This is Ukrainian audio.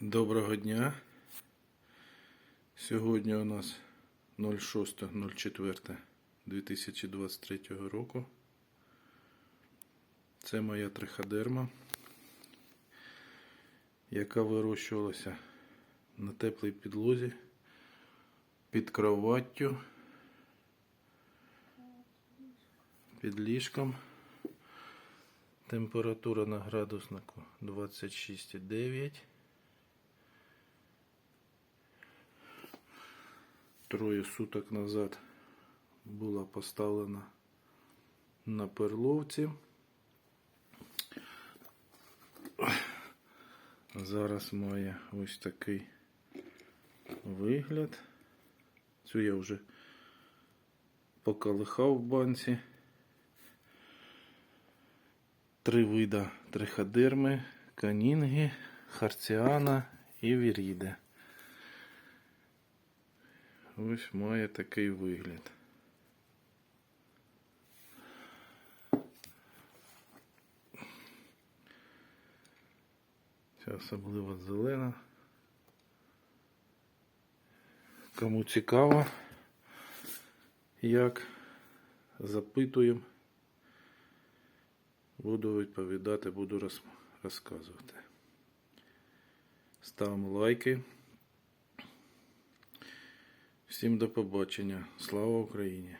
Доброго дня. Сьогодні у нас 06.04.2023 року. Це моя триходерма, яка вирощувалася на теплій підлозі під кроваттю, під ліжком. Температура на градуснику 26,9. Троє суток назад була поставлена на перловці. Зараз має ось такий вигляд. Цю я вже поколихав в банці. Три вида триходерми, канінги, харціана і віріде. Ось має такий вигляд. Ця особливо зелена. Кому цікаво, як запитуємо, буду відповідати, буду розказувати. Ставимо лайки. Всім до побачення. Слава Україні!